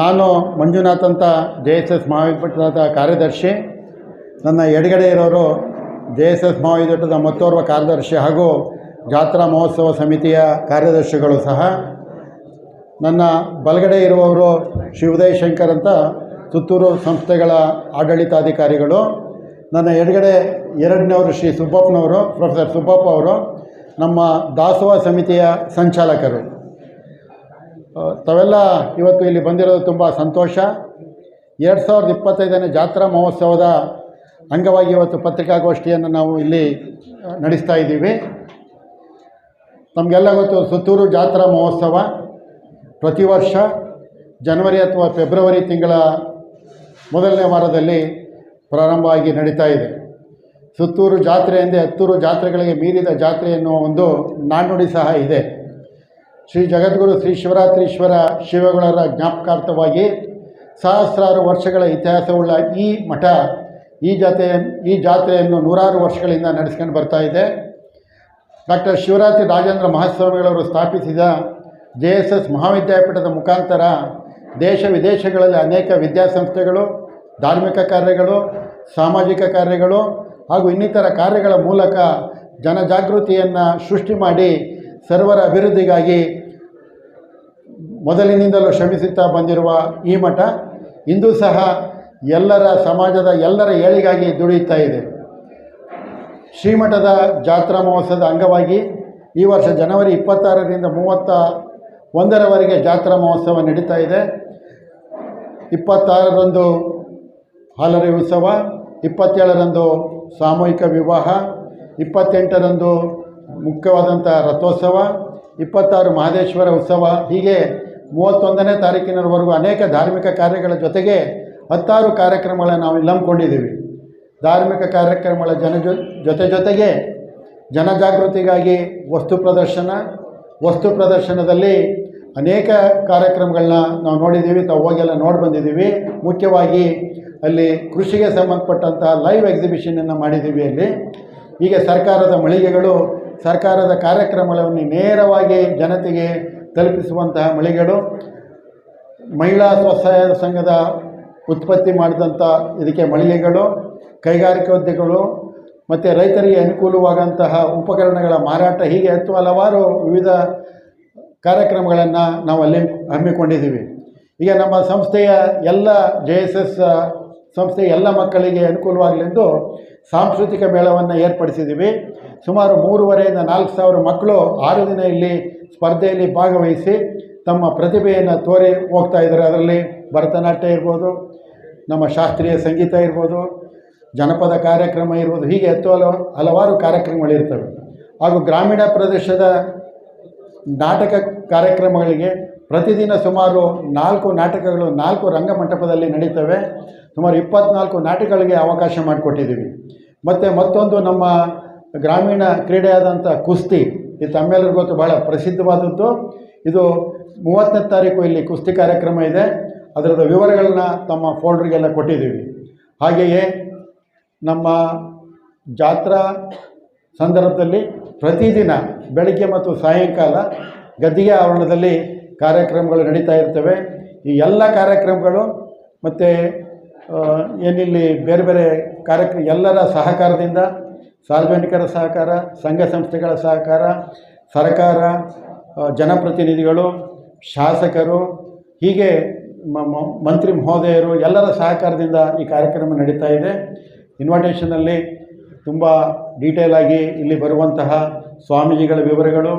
ನಾನು ಮಂಜುನಾಥ್ ಅಂತ J S S ಮಹಾವಿದ್ಯಾಪೀಠದ ಕಾರ್ಯದರ್ಶಿ. ನನ್ನ ಎಡಗಡೆ ಇರೋರು ಜೆ ಎಸ್ ಎಸ್ ಮಹಾವಿದ್ಯಾಪೀಠದ ಮತ್ತೋರ್ವ ಕಾರ್ಯದರ್ಶಿ ಹಾಗೂ ಜಾತ್ರಾ ಮಹೋತ್ಸವ ಸಮಿತಿಯ ಕಾರ್ಯದರ್ಶಿಗಳು ಸಹ. ನನ್ನ ಬಲಗಡೆ ಇರುವವರು ಶ್ರೀ ಉದಯ್ ಶಂಕರ್ ಅಂತ ಸುತ್ತೂರು ಸಂಸ್ಥೆಗಳ ಆಡಳಿತಾಧಿಕಾರಿಗಳು. ನನ್ನ ಎಡಗಡೆ ಎರಡನೇವರು ಶ್ರೀ ಸುಬ್ಬಪ್ಪನವರು, ಪ್ರೊಫೆಸರ್ ಸುಬ್ಬಪ್ಪ ಅವರು, ನಮ್ಮ ದಾಸೋಹ ಸಮಿತಿಯ ಸಂಚಾಲಕರು. ತಾವೆಲ್ಲ ಇವತ್ತು ಇಲ್ಲಿ ಬಂದಿರೋದು ತುಂಬ ಸಂತೋಷ. ಎರಡು ಸಾವಿರದ ಇಪ್ಪತ್ತೈದನೇ ಜಾತ್ರಾ ಮಹೋತ್ಸವದ ಅಂಗವಾಗಿ ಇವತ್ತು ಪತ್ರಿಕಾಗೋಷ್ಠಿಯನ್ನು ನಾವು ಇಲ್ಲಿ ನಡೆಸ್ತಾ ಇದ್ದೀವಿ. ನಮಗೆಲ್ಲ ಗೊತ್ತು ಸುತ್ತೂರು ಜಾತ್ರಾ ಮಹೋತ್ಸವ ಪ್ರತಿ ವರ್ಷ ಜನವರಿ ಅಥವಾ ಫೆಬ್ರವರಿ ತಿಂಗಳ ಮೊದಲನೇ ವಾರದಲ್ಲಿ ಪ್ರಾರಂಭವಾಗಿ ನಡೀತಾ ಇದೆ. ಸುತ್ತೂರು ಜಾತ್ರೆ ಎಂದೇ ಹತ್ತೂರು ಜಾತ್ರೆಗಳಿಗೆ ಮೀರಿದ ಜಾತ್ರೆ ಎನ್ನುವ ಒಂದು ನಾಣ್ಣುಡಿ ಸಹ ಇದೆ. ಶ್ರೀ ಜಗದ್ಗುರು ಶ್ರೀ ಶಿವರಾತ್ರೀಶ್ವರ ಶಿವಗಳರ ಜ್ಞಾಪಕಾರ್ಥವಾಗಿ ಸಹಸ್ರಾರು ವರ್ಷಗಳ ಇತಿಹಾಸವುಳ್ಳ ಈ ಮಠ, ಈ ಜಾತ್ರೆ ಈ ಜಾತ್ರೆಯನ್ನು ನೂರಾರು ವರ್ಷಗಳಿಂದ ನಡೆಸ್ಕೊಂಡು ಬರ್ತಾ ಇದೆ. ಡಾಕ್ಟರ್ ಶಿವರಾತ್ರಿ ರಾಜೇಂದ್ರ ಮಹಾಸ್ವಾಮಿಗಳವರು ಸ್ಥಾಪಿಸಿದ ಜೆ ಎಸ್ ಎಸ್ ಮಹಾವಿದ್ಯಾಪೀಠದ ಮುಖಾಂತರ ದೇಶ ವಿದೇಶಗಳಲ್ಲಿ ಅನೇಕ ವಿದ್ಯಾಸಂಸ್ಥೆಗಳು, ಧಾರ್ಮಿಕ ಕಾರ್ಯಗಳು, ಸಾಮಾಜಿಕ ಕಾರ್ಯಗಳು ಹಾಗೂ ಇನ್ನಿತರ ಕಾರ್ಯಗಳ ಮೂಲಕ ಜನಜಾಗೃತಿಯನ್ನು ಸೃಷ್ಟಿ ಮಾಡಿ ಸರ್ವರ ಅಭಿವೃದ್ಧಿಗಾಗಿ ಮೊದಲಿನಿಂದಲೂ ಶ್ರಮಿಸುತ್ತಾ ಬಂದಿರುವ ಈ ಮಠ ಇಂದು ಸಹ ಎಲ್ಲರ ಸಮಾಜದ ಎಲ್ಲರ ಏಳಿಗಾಗಿ ದುಡಿಯುತ್ತಾ ಇದೆ. ಶ್ರೀಮಠದ ಜಾತ್ರಾ ಮಹೋತ್ಸವದ ಅಂಗವಾಗಿ ಈ ವರ್ಷ ಜನವರಿ ಇಪ್ಪತ್ತಾರರಿಂದ ಮೂವತ್ತ ಒಂದರವರೆಗೆ ಜಾತ್ರಾ ಮಹೋತ್ಸವ ನಡೀತಾ ಇದೆ. ಇಪ್ಪತ್ತಾರರಂದು ಹಾಲರಿ ಉತ್ಸವ, ಇಪ್ಪತ್ತೇಳರಂದು ಸಾಮೂಹಿಕ ವಿವಾಹ, ಇಪ್ಪತ್ತೆಂಟರಂದು ಮುಖ್ಯವಾದಂಥ ರಥೋತ್ಸವ, ಇಪ್ಪತ್ತಾರು ಮಹದೇಶ್ವರ ಉತ್ಸವ ಹೀಗೆ ಮೂವತ್ತೊಂದನೇ ತಾರೀಕಿನವರೆಗೂ ಅನೇಕ ಧಾರ್ಮಿಕ ಕಾರ್ಯಗಳ ಜೊತೆಗೆ ಹತ್ತಾರು ಕಾರ್ಯಕ್ರಮಗಳನ್ನು ನಾವು ಹಮ್ಮಿಕೊಂಡಿದ್ದೀವಿ ಧಾರ್ಮಿಕ ಕಾರ್ಯಕ್ರಮಗಳ ಜನ ಜೊತೆ ಜೊತೆಗೆ ಜನಜಾಗೃತಿಗಾಗಿ ವಸ್ತು ಪ್ರದರ್ಶನ, ವಸ್ತು ಪ್ರದರ್ಶನದಲ್ಲಿ ಅನೇಕ ಕಾರ್ಯಕ್ರಮಗಳನ್ನ ನಾವು ನೋಡಿದ್ದೀವಿ, ತಾವು ಹೋಗೆಲ್ಲ ನೋಡಿ ಬಂದಿದ್ದೀವಿ. ಮುಖ್ಯವಾಗಿ ಅಲ್ಲಿ ಕೃಷಿಗೆ ಸಂಬಂಧಪಟ್ಟಂತಹ ಲೈವ್ ಎಕ್ಸಿಬಿಷನನ್ನು ಮಾಡಿದ್ದೀವಿ ಅಲ್ಲಿ. ಹೀಗೆ ಸರ್ಕಾರದ ಮಳಿಗೆಗಳು, ಸರ್ಕಾರದ ಕಾರ್ಯಕ್ರಮಗಳನ್ನು ನೇರವಾಗಿ ಜನತೆಗೆ ತಲುಪಿಸುವಂತಹ ಮಳಿಗೆಗಳು ಮಹಿಳಾ ಸ್ವಸಹಾಯ ಸಂಘದ ಉತ್ಪತ್ತಿ ಮಾಡಿದಂಥ ಇದಕ್ಕೆ ಮಳಿಗೆಗಳು ಕೈಗಾರಿಕೋದ್ಯಗಳು ಮತ್ತು ರೈತರಿಗೆ ಅನುಕೂಲವಾಗಂತಹ ಉಪಕರಣಗಳ ಮಾರಾಟ ಹೀಗೆ ಹತ್ತು ಹಲವಾರು ವಿವಿಧ ಕಾರ್ಯಕ್ರಮಗಳನ್ನು ನಾವು ಅಲ್ಲಿ ಹಮ್ಮಿಕೊಂಡಿದ್ದೀವಿ. ಈಗ ನಮ್ಮ ಸಂಸ್ಥೆಯ ಎಲ್ಲ ಜೆ ಎಸ್ ಎಸ್ ಸಂಸ್ಥೆಯ ಎಲ್ಲ ಮಕ್ಕಳಿಗೆ ಅನುಕೂಲವಾಗಲೆಂದು ಸಾಂಸ್ಕೃತಿಕ ಮೇಳವನ್ನು ಏರ್ಪಡಿಸಿದ್ದೀವಿ ಸುಮಾರು ಮೂರುವರೆಯಿಂದ ನಾಲ್ಕು ಸಾವಿರ ಮಕ್ಕಳು ಆರು ದಿನ ಇಲ್ಲಿ ಸ್ಪರ್ಧೆಯಲ್ಲಿ ಭಾಗವಹಿಸಿ ತಮ್ಮ ಪ್ರತಿಭೆಯನ್ನು ತೋರಿ ಹೋಗ್ತಾ ಇದ್ದಾರೆ. ಅದರಲ್ಲಿ ಭರತನಾಟ್ಯ ಇರ್ಬೋದು, ನಮ್ಮ ಶಾಸ್ತ್ರೀಯ ಸಂಗೀತ ಇರ್ಬೋದು, ಜನಪದ ಕಾರ್ಯಕ್ರಮ ಇರ್ಬೋದು, ಹೀಗೆ ಹತ್ತು ಹಲವು ಹಲವಾರು ಕಾರ್ಯಕ್ರಮಗಳಿರ್ತವೆ ಹಾಗೂ ಗ್ರಾಮೀಣ ಪ್ರದೇಶದ ನಾಟಕ ಕಾರ್ಯಕ್ರಮಗಳಿಗೆ ಪ್ರತಿದಿನ ಸುಮಾರು ನಾಲ್ಕು ನಾಟಕಗಳು, ನಾಲ್ಕು ರಂಗಮಂಟಪದಲ್ಲಿ ನಡೀತವೆ. ಸುಮಾರು ಇಪ್ಪತ್ನಾಲ್ಕು ನಾಟಕಗಳಿಗೆ ಅವಕಾಶ ಮಾಡಿಕೊಟ್ಟಿದ್ದೀವಿ. ಮತ್ತು ಮತ್ತೊಂದು ನಮ್ಮ ಗ್ರಾಮೀಣ ಕ್ರೀಡೆಯಾದಂಥ ಕುಸ್ತಿ, ಇದು ತಮ್ಮೆಲ್ಲರಿಗೂ ಗೊತ್ತು ಭಾಳ ಪ್ರಸಿದ್ಧವಾದದ್ದು. ಇದು ಮೂವತ್ತನೇ ತಾರೀಕು ಇಲ್ಲಿ ಕುಸ್ತಿ ಕಾರ್ಯಕ್ರಮ ಇದೆ. ಅದರದ ವಿವರಗಳನ್ನ ತಮ್ಮ ಫೋಲ್ಡ್ರಿಗೆಲ್ಲ ಕೊಟ್ಟಿದ್ದೀವಿ. ಹಾಗೆಯೇ ನಮ್ಮ ಜಾತ್ರಾ ಸಂದರ್ಭದಲ್ಲಿ ಪ್ರತಿದಿನ ಬೆಳಗ್ಗೆ ಮತ್ತು ಸಾಯಂಕಾಲ ಗದ್ದಿಗೆ ಆವರಣದಲ್ಲಿ ಕಾರ್ಯಕ್ರಮಗಳು ನಡೀತಾ ಇರ್ತವೆ. ಈ ಎಲ್ಲ ಕಾರ್ಯಕ್ರಮಗಳು ಮತ್ತು ಏನಿಲ್ಲಿ ಬೇರೆ ಬೇರೆ ಕಾರ್ಯಕ್ರಮ ಎಲ್ಲರ ಸಹಕಾರದಿಂದ, ಸಾರ್ವಜನಿಕರ ಸಹಕಾರ, ಸಂಘ ಸಂಸ್ಥೆಗಳ ಸಹಕಾರ, ಸರ್ಕಾರ ಜನಪ್ರತಿನಿಧಿಗಳು, ಶಾಸಕರು, ಹೀಗೆ ಮಂತ್ರಿ ಮಹೋದಯರು ಎಲ್ಲರ ಸಹಕಾರದಿಂದ ಈ ಕಾರ್ಯಕ್ರಮ ನಡೀತಾ ಇದೆ. ಇನ್ವಿಟೇಷನಲ್ಲಿ ತುಂಬ ಡೀಟೇಲಾಗಿ ಇಲ್ಲಿ ಬರುವಂತಹ ಸ್ವಾಮೀಜಿಗಳ ವಿವರಗಳು,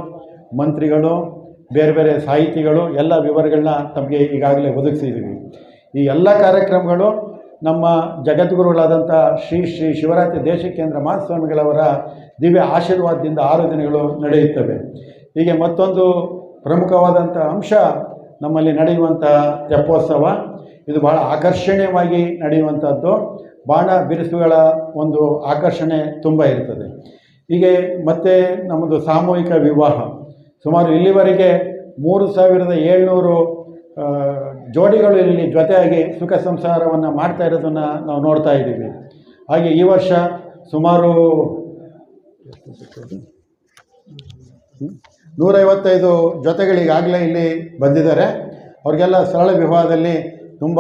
ಮಂತ್ರಿಗಳು ಬೇರೆ ಬೇರೆ ಸಾಹಿತಿಗಳು ಎಲ್ಲ ವಿವರಗಳನ್ನ ತಮಗೆ ಈಗಾಗಲೇ ಒದಗಿಸಿದ್ದೀವಿ. ಈ ಎಲ್ಲ ಕಾರ್ಯಕ್ರಮಗಳು ನಮ್ಮ ಜಗದ್ಗುರುಗಳಾದಂಥ ಶ್ರೀ ಶ್ರೀ ಶಿವರಾತ್ರಿ ದೇಶಕೇಂದ್ರ ಮಹಾಸ್ವಾಮಿಗಳವರ ದಿವ್ಯ ಆಶೀರ್ವಾದದಿಂದ ಆರು ದಿನಗಳು ನಡೆಯುತ್ತವೆ. ಹೀಗೆ ಮತ್ತೊಂದು ಪ್ರಮುಖವಾದಂಥ ಅಂಶ ನಮ್ಮಲ್ಲಿ ನಡೆಯುವಂಥ ತೆಪ್ಪೋತ್ಸವ. ಇದು ಬಹಳ ಆಕರ್ಷಣೀಯವಾಗಿ ನಡೆಯುವಂಥದ್ದು. ಬಾಣ ಬಿರುಸುಗಳ ಒಂದು ಆಕರ್ಷಣೆ ತುಂಬ ಇರ್ತದೆ. ಹೀಗೆ ಮತ್ತೆ ನಮ್ಮದು ಸಾಮೂಹಿಕ ವಿವಾಹ. ಸುಮಾರು ಇಲ್ಲಿವರೆಗೆ ಮೂರು ಸಾವಿರದ ಏಳ್ನೂರು ಜೋಡಿಗಳು ಇಲ್ಲಿ ಜೊತೆಯಾಗಿ ಸುಖ ಸಂಸಾರವನ್ನು ಮಾಡ್ತಾ ಇರೋದನ್ನು ನಾವು ನೋಡ್ತಾ ಇದ್ದೀವಿ ಹಾಗೆ ಈ ವರ್ಷ ಸುಮಾರು? ನೂರೈವತ್ತೈದು ಜೊತೆಗಳಿಗಾಗಲೇ ಇಲ್ಲಿ ಬಂದಿದ್ದಾರೆ ಅವ್ರಿಗೆಲ್ಲ ಸರಳ ವಿವಾಹದಲ್ಲಿ ತುಂಬ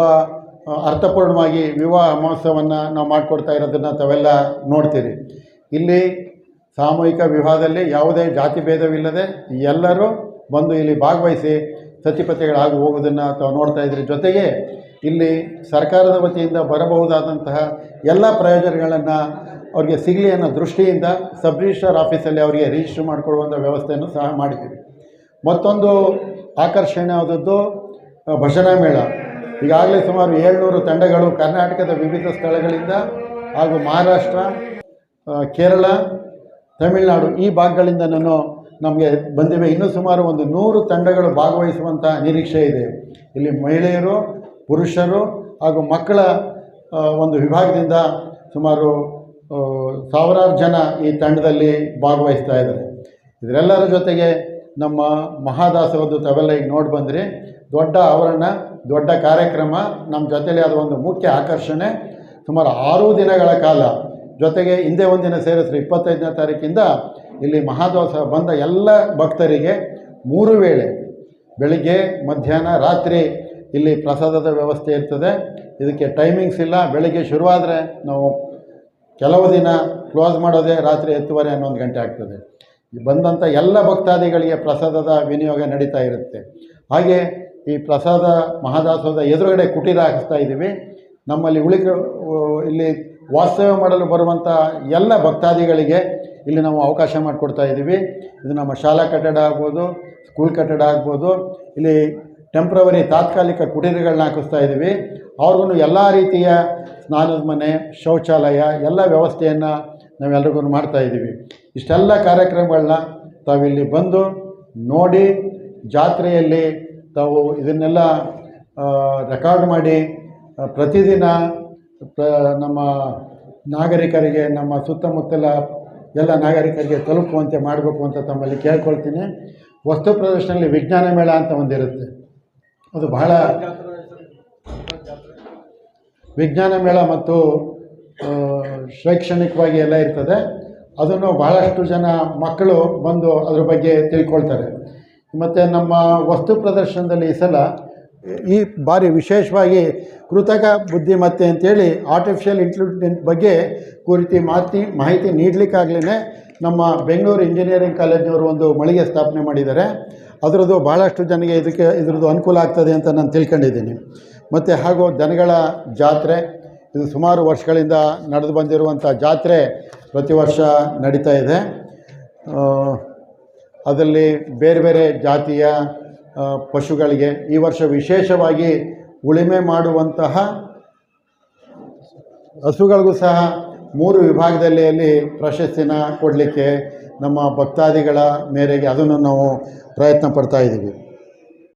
ಅರ್ಥಪೂರ್ಣವಾಗಿ ವಿವಾಹ ಮಹೋತ್ಸವವನ್ನು ನಾವು ಮಾಡಿಕೊಡ್ತಾ ಇರೋದನ್ನು ತಾವೆಲ್ಲ ನೋಡ್ತೀರಿ ಇಲ್ಲಿ ಸಾಮೂಹಿಕ ವಿವಾಹದಲ್ಲಿ ಯಾವುದೇ ಜಾತಿ ಭೇದವಿಲ್ಲದೆ ಎಲ್ಲರೂ ಬಂದು ಇಲ್ಲಿ ಭಾಗವಹಿಸಿ ಸತಿಪತಿಗಳಾಗಿ ಹೋಗೋದನ್ನು ತಾವು ನೋಡ್ತಾ ಇದ್ರ ಜೊತೆಗೆ ಇಲ್ಲಿ ಸರ್ಕಾರದ ವತಿಯಿಂದ ಬರಬಹುದಾದಂತಹ ಎಲ್ಲ ಪ್ರಯೋಜನಗಳನ್ನು ಅವ್ರಿಗೆ ಸಿಗಲಿ ಅನ್ನೋ ದೃಷ್ಟಿಯಿಂದ ಸಬ್ ರಿಜಿಸ್ಟ್ರಾರ್ ಆಫೀಸಲ್ಲಿ ಅವರಿಗೆ ರಿಜಿಸ್ಟರ್ ಮಾಡಿಕೊಡುವಂಥ ವ್ಯವಸ್ಥೆಯನ್ನು ಸಹ ಮಾಡಿದ್ದೀವಿ. ಮತ್ತೊಂದು ಆಕರ್ಷಣೆ ಆದದ್ದು ಭಜನಾ ಮೇಳ. ಈಗಾಗಲೇ ಸುಮಾರು ಏಳ್ನೂರು ತಂಡಗಳು ಕರ್ನಾಟಕದ ವಿವಿಧ ಸ್ಥಳಗಳಿಂದ ಹಾಗೂ ಮಹಾರಾಷ್ಟ್ರ ಕೇರಳ ತಮಿಳುನಾಡು ಈ ಭಾಗಗಳಿಂದ ನಾನು ನಮಗೆ ಬಂದಿವೆ ಇನ್ನೂ ಸುಮಾರು ಒಂದು ನೂರು ತಂಡಗಳು ಭಾಗವಹಿಸುವಂಥ ನಿರೀಕ್ಷೆ ಇದೆ. ಇಲ್ಲಿ ಮಹಿಳೆಯರು, ಪುರುಷರು ಹಾಗೂ ಮಕ್ಕಳ ಒಂದು ವಿಭಾಗದಿಂದ ಸುಮಾರು ಸಾವಿರಾರು ಜನ ಈ ತಂಡದಲ್ಲಿ ಭಾಗವಹಿಸ್ತಾ ಇದ್ದಾರೆ. ಇದರೆಲ್ಲರ ಜೊತೆಗೆ ನಮ್ಮ ಮಹಾದಾಸವದ್ದು ತವೆಲ್ಲ ಈಗ ನೋಡಿ ಬಂದ್ರಿ. ದೊಡ್ಡ ಆವರಣ, ದೊಡ್ಡ ಕಾರ್ಯಕ್ರಮ, ನಮ್ಮ ಜೊತೆಯಲ್ಲಿ ಅದು ಒಂದು ಮುಖ್ಯ ಆಕರ್ಷಣೆ ಸುಮಾರು ಆರು ದಿನಗಳ ಕಾಲ ಜೊತೆಗೆ ಹಿಂದೆ ಒಂದಿನ ಸೇರಿಸ್ರಿ, ಇಪ್ಪತ್ತೈದನೇ ತಾರೀಕಿಂದ ಇಲ್ಲಿ ಮಹಾದೋಸ ಬಂದ ಎಲ್ಲ ಭಕ್ತರಿಗೆ ಮೂರು ವೇಳೆ ಬೆಳಿಗ್ಗೆ, ಮಧ್ಯಾಹ್ನ, ರಾತ್ರಿ ಇಲ್ಲಿ ಪ್ರಸಾದದ ವ್ಯವಸ್ಥೆ ಇರ್ತದೆ. ಇದಕ್ಕೆ ಟೈಮಿಂಗ್ಸ್ ಇಲ್ಲ. ಬೆಳಿಗ್ಗೆ ಶುರುವಾದರೆ ನಾವು ಕೆಲವು ದಿನ ಕ್ಲೋಸ್ ಮಾಡೋದೇ ರಾತ್ರಿ ಹತ್ತುವರೆ ಹನ್ನೊಂದು ಗಂಟೆ ಆಗ್ತದೆ. ಬಂದಂಥ ಎಲ್ಲ ಭಕ್ತಾದಿಗಳಿಗೆ ಪ್ರಸಾದದ ವಿನಿಯೋಗ ನಡೀತಾ ಇರುತ್ತೆ. ಹಾಗೆ ಈ ಪ್ರಸಾದ ಮಹಾದಾಸದ ಎದುರುಗಡೆ ಕುಟೀರ ಹಾಕಿಸ್ತಾ ಇದ್ದೀವಿ. ನಮ್ಮಲ್ಲಿ ಉಳಿಕ ಇಲ್ಲಿ ವಾಸ್ತವ್ಯ ಮಾಡಲು ಬರುವಂಥ ಎಲ್ಲ ಭಕ್ತಾದಿಗಳಿಗೆ ಇಲ್ಲಿ ನಾವು ಅವಕಾಶ ಮಾಡಿಕೊಡ್ತಾ ಇದ್ದೀವಿ. ಇದು ನಮ್ಮ ಶಾಲಾ ಕಟ್ಟಡ ಆಗ್ಬೋದು ಸ್ಕೂಲ್ ಕಟ್ಟಡ ಆಗ್ಬೋದು, ಇಲ್ಲಿ ಟೆಂಪ್ರವರಿ ತಾತ್ಕಾಲಿಕ ಕುಟೀರಗಳನ್ನ ಹಾಕಿಸ್ತಾ ಇದ್ದೀವಿ. ಅವ್ರಿಗೂ ಎಲ್ಲ ರೀತಿಯ ಸ್ನಾನದ ಮನೆ, ಶೌಚಾಲಯ, ಎಲ್ಲ ವ್ಯವಸ್ಥೆಯನ್ನು ನಾವೆಲ್ಲರಿಗೂ ಮಾಡ್ತಾ ಇದ್ದೀವಿ. ಇಷ್ಟೆಲ್ಲ ಕಾರ್ಯಕ್ರಮಗಳನ್ನ ತಾವಿಲ್ಲಿ ಬಂದು ನೋಡಿ, ಜಾತ್ರೆಯಲ್ಲಿ ತಾವು ಇದನ್ನೆಲ್ಲ ರೆಕಾರ್ಡ್ ಮಾಡಿ ಪ್ರತಿದಿನ ಪ್ರ ನಮ್ಮ ನಾಗರಿಕರಿಗೆ, ನಮ್ಮ ಸುತ್ತಮುತ್ತಲ ಎಲ್ಲ ನಾಗರಿಕರಿಗೆ ತಲುಪುವಂತೆ ಮಾಡಬೇಕು ಅಂತ ತಮ್ಮಲ್ಲಿ ಕೇಳ್ಕೊಳ್ತೀನಿ. ವಸ್ತು ಪ್ರದರ್ಶನದಲ್ಲಿ ವಿಜ್ಞಾನ ಮೇಳ ಅಂತ ಒಂದಿರುತ್ತೆ. ಅದು ಬಹಳ ವಿಜ್ಞಾನ ಮೇಳ ಮತ್ತು ಶೈಕ್ಷಣಿಕವಾಗಿ ಎಲ್ಲ ಇರ್ತದೆ. ಅದನ್ನು ಬಹಳಷ್ಟು ಜನ ಮಕ್ಕಳು ಬಂದು ಅದ್ರ ಬಗ್ಗೆ ತಿಳ್ಕೊಳ್ತಾರೆ. ಮತ್ತು ನಮ್ಮ ವಸ್ತು ಪ್ರದರ್ಶನದಲ್ಲಿ ಈ ಸಲ ಈ ಬಾರಿ ವಿಶೇಷವಾಗಿ ಕೃತಕ ಬುದ್ಧಿಮತ್ತೆ ಅಂತೇಳಿ ಆರ್ಟಿಫಿಷಿಯಲ್ ಇಂಟೆಲಿಜೆಂಟ್ ಬಗ್ಗೆ ಕುರಿತು ಮಾಹಿತಿ ಮಾಹಿತಿ ನೀಡಲಿಕ್ಕಾಗಲೇ ನಮ್ಮ ಬೆಂಗಳೂರು ಇಂಜಿನಿಯರಿಂಗ್ ಕಾಲೇಜ್ನವರು ಒಂದು ಮಳಿಗೆ ಸ್ಥಾಪನೆ ಮಾಡಿದ್ದಾರೆ. ಅದರದ್ದು ಭಾಳಷ್ಟು ಜನಗೆ ಇದಕ್ಕೆ, ಇದರದ್ದು ಅನುಕೂಲ ಆಗ್ತದೆ ಅಂತ ನಾನು ತಿಳ್ಕೊಂಡಿದ್ದೀನಿ. ಮತ್ತು ಹಾಗೂ ದನಗಳ ಜಾತ್ರೆ, ಇದು ಸುಮಾರು ವರ್ಷಗಳಿಂದ ನಡೆದು ಬಂದಿರುವಂಥ ಜಾತ್ರೆ ಪ್ರತಿ ವರ್ಷ ನಡೀತಾ ಇದೆ. ಅದರಲ್ಲಿ ಬೇರೆ ಬೇರೆ ಜಾತಿಯ ಪಶುಗಳಿಗೆ ಈ ವರ್ಷ ವಿಶೇಷವಾಗಿ ಉಳಿಮೆ ಮಾಡುವಂತಹ ಹಸುಗಳಿಗೂ ಸಹ ಮೂರು ವಿಭಾಗದಲ್ಲಿ ಅಲ್ಲಿ ಪ್ರಶಸ್ತಿನ ಕೊಡಲಿಕ್ಕೆ ನಮ್ಮ ಭಕ್ತಾದಿಗಳ ಮೇರೆಗೆ ಅದನ್ನು ನಾವು ಪ್ರಯತ್ನ ಪಡ್ತಾ ಇದ್ದೀವಿ.